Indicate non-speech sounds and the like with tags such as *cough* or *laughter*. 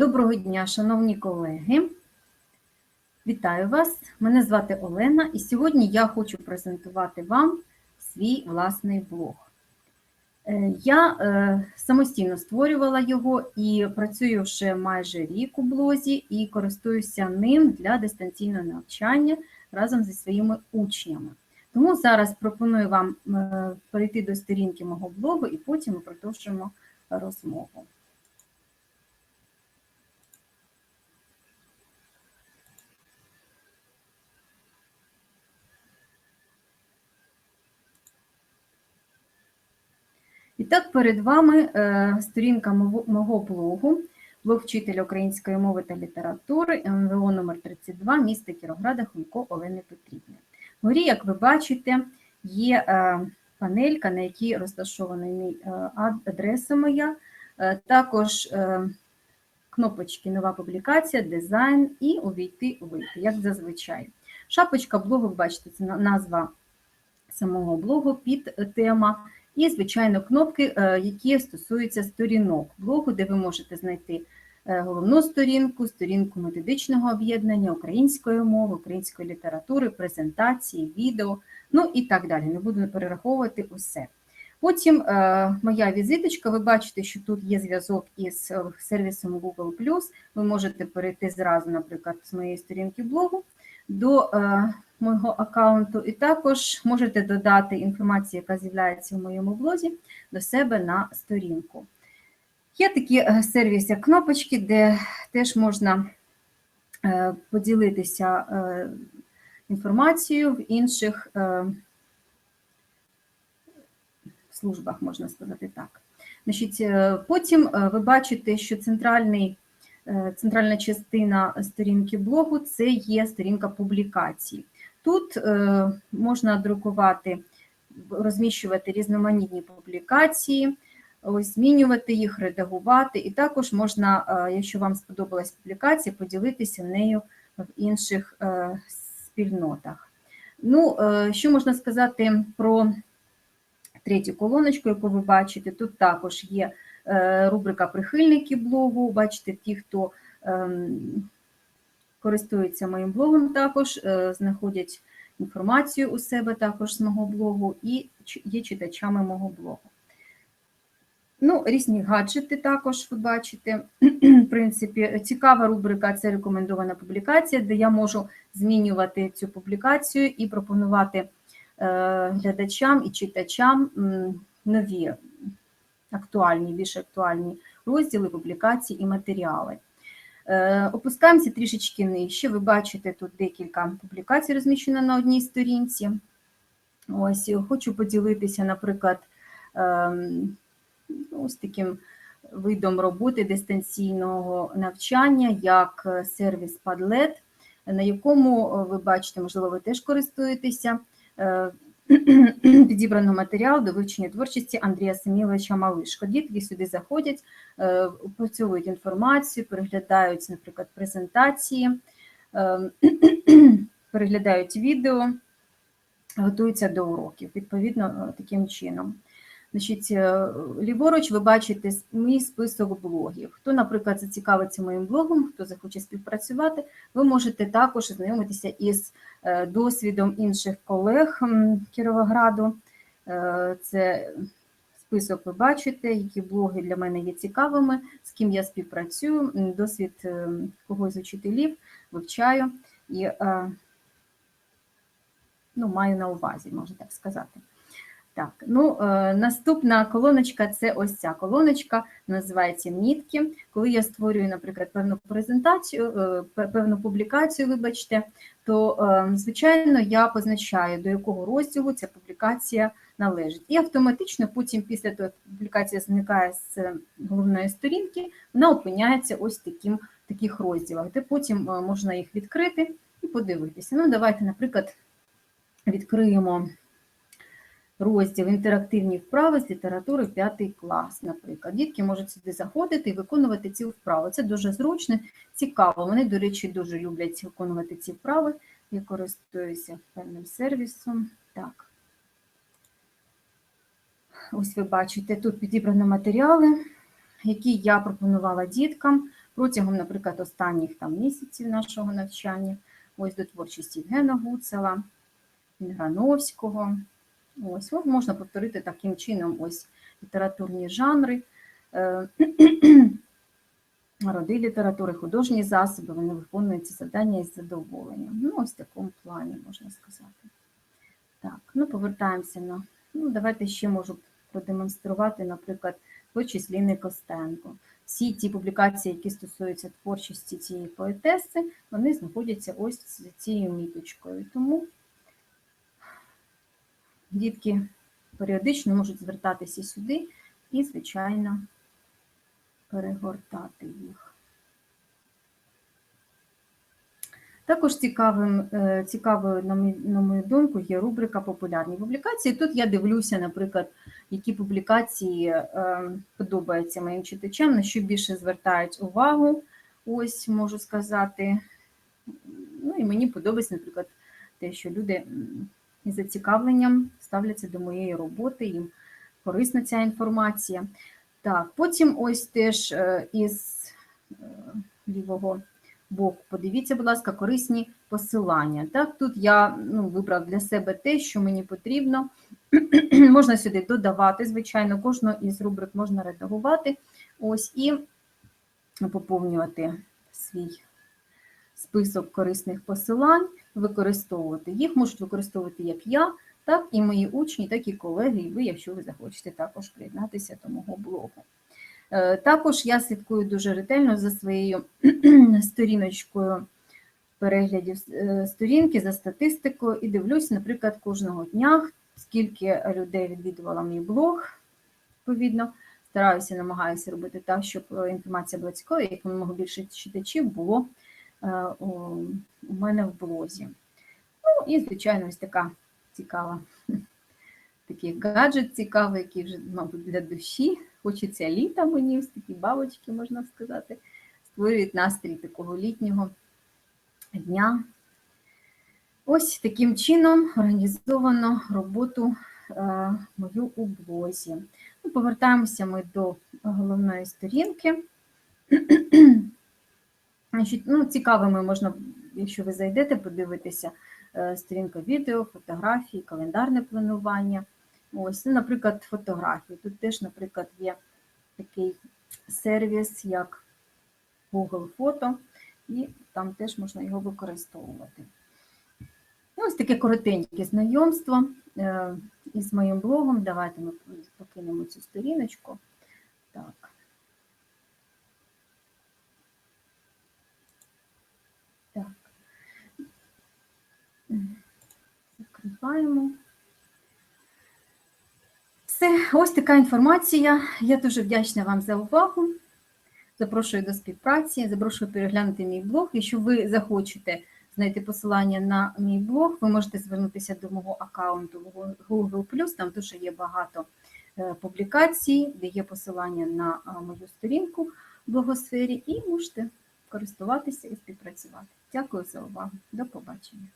Доброго дня, шановні колеги. Вітаю вас! Мене звати Олена, і сьогодні я хочу презентувати вам свій власний блог. Е, Я е, самостійно створювала його і працюю вже майже рік у блозі і користуюся ним для дистанційного навчання разом зі своїми учнями. Тому зараз пропоную вам е, перейти до сторінки мого блогу і потім ми продовжимо розмову. Так, перед вами е, сторінка мого, блогу, блог вчителя української мови та літератури МВО номер 32 міста Кірограда Хунько Олени Петрівни. Вгорі, як ви бачите, є е, панелька, на якій розташована е, адреса моя, також кнопочки Нова публікація, дизайн і увійти вийти, як зазвичай. Шапочка блогу, бачите, це назва самого блогу під тема. І, звичайно, кнопки, е, які стосуються сторінок блогу, де ви можете знайти е, головну сторінку, сторінку методичного об'єднання української мови, української літератури, презентації, відео, ну і так далі. Не буду перераховувати усе. Потім е, моя візиточка, ви бачите, що тут є зв'язок із сервісом Google+. Ви можете перейти зразу, наприклад, з моєї сторінки блогу до мого аккаунту, і також можете додати інформацію, яка з'являється в моєму блозі, до себе на сторінку. Є такі сервіси, як кнопочки, де теж можна поділитися інформацією в інших службах, можна сказати так. Значить, Потім ви бачите, що центральний, центральна частина сторінки блогу це є сторінка публікацій. Тут е, можна друкувати, розміщувати різноманітні публікації, ось, змінювати їх, редагувати, і також можна, е, якщо вам сподобалась публікація, поділитися нею в інших е, спільнотах. Ну, Що можна сказати про третю колоночку, яку ви бачите? Тут також є рубрика прихильники блогу, бачите, ті, хто ем, користуються моїм блогом, також знаходять інформацію у себе також з мого блогу і є читачами мого блогу. Ну, Різні гаджети також ви бачите. В принципі, цікава рубрика це рекомендована публікація, де я можу змінювати цю публікацію і пропонувати глядачам і читачам нові актуальні, більш актуальні розділи, публікації і матеріали. Е, опускаємося трішечки нижче. Ви бачите, тут декілька публікацій розміщено на одній сторінці. Ось Хочу поділитися, наприклад, ось таким видом роботи дистанційного навчання, як сервіс Padlet, на якому ви бачите, можливо, ви теж користуєтеся. Е, *clears throat* підібрано матеріал до вивчення творчості Андрія Саміловича Малишко. Дітки сюди заходять, е, опрацьовують інформацію, переглядають, наприклад, презентації, е, *clears throat* переглядають відео, готуються до уроків, відповідно, таким чином. Значить, е, Ліворуч, ви бачите мій список блогів. Хто, наприклад, зацікавиться моїм блогом, хто захоче співпрацювати, ви можете також знайомитися із е, досвідом інших колег Кіровограду. Е, це список ви бачите, які блоги для мене є цікавими, з ким я співпрацюю, досвід когось з учителів вивчаю і ну, маю на увазі, можна так сказати. Так, ну е, наступна колоночка це ось ця колоночка, називається Мітки. Коли я створюю, наприклад, певну презентацію, е, певну публікацію, вибачте, то, е, звичайно, я позначаю, до якого розділу ця публікація належить. І автоматично потім, після того, як публікація зникає з головної сторінки, вона опиняється ось таким, таких розділах, де потім е, можна їх відкрити і подивитися. Ну, давайте, наприклад, відкриємо розділ інтерактивні вправи з літератури 5 клас, наприклад. Дітки можуть сюди заходити і виконувати ці вправи. Це дуже зручно, цікаво. Вони, до речі, дуже люблять виконувати ці вправи. Я користуюся певним сервісом. Так. Ось ви бачите, тут підібрані матеріали, які я пропонувала діткам протягом, наприклад, останніх там місяців нашого навчання. Ось до творчості Євгена Гуцела, Грановського. Ось, можна повторити таким чином ось літературні жанри, е, *clears throat* роди літератури, художні засоби, вони виконують ці завдання із задоволенням. Ну, ось в такому плані можна сказати. Так, ну повертаємося на. Ну, давайте ще можу продемонструвати, наприклад, творчість Ліни Костенко. Всі ті публікації, які стосуються творчості цієї поетеси, вони знаходяться ось цією міточкою. Тому дітки періодично можуть звертатися сюди і, звичайно, перегортати їх. Також цікавим, е, цікавою, на мою, думку, є рубрика Популярні публікації. Тут я дивлюся, наприклад, які публікації е, подобаються моїм читачам, на що більше звертають увагу. Ось можу сказати. Ну і мені подобається, наприклад, те, що люди із зацікавленням ставляться до моєї роботи, їм корисна ця інформація. Так, потім ось теж е, із е, лівого боку, подивіться, будь ласка, корисні посилання. Так, тут я ну, вибрав для себе те, що мені потрібно. *clears throat* можна сюди додавати, звичайно, кожну із рубрик можна редагувати. Ось і поповнювати свій список корисних посилань, використовувати їх, можуть використовувати як я, так і мої учні, так і колеги, і ви, якщо ви захочете також приєднатися до мого блогу. Е, Також я слідкую дуже ретельно за своєю *clears throat* сторіночкою переглядів е, сторінки, за статистикою і дивлюсь, наприклад, кожного дня, скільки людей відвідувало мій блог, відповідно. Стараюся, намагаюся робити так, щоб інформація була цікава, як якомога більше читачів було у у мене в блозі. Ну і, звичайно, ось така цікава, *laughs* такий гаджет цікавий, який вже, мабуть, для душі. Хочеться літа мені, ось такі бабочки, можна сказати, створюють настрій такого літнього дня. Ось таким чином організовано роботу е, мою у блозі. Ну, повертаємося ми до головної сторінки. *clears throat* Значить, ну, Цікавими можна, якщо ви зайдете, подивитися е, сторінка відео, фотографії, календарне планування. Ось, ну, наприклад, фотографії. Тут теж, наприклад, є такий сервіс, як Google Фото, і там теж можна його використовувати. Ось таке коротеньке знайомство е, із моїм блогом. Давайте ми покинемо цю сторіночку. Так. Закриваємо. Все, ось така інформація. Я дуже вдячна вам за увагу. Запрошую до співпраці, запрошую переглянути мій блог. Якщо ви захочете знайти посилання на мій блог, ви можете звернутися до мого аккаунту Google+, там дуже є багато е, публікацій, де є посилання на е, мою сторінку в блогосфері, і можете користуватися і співпрацювати. Дякую за увагу. До побачення.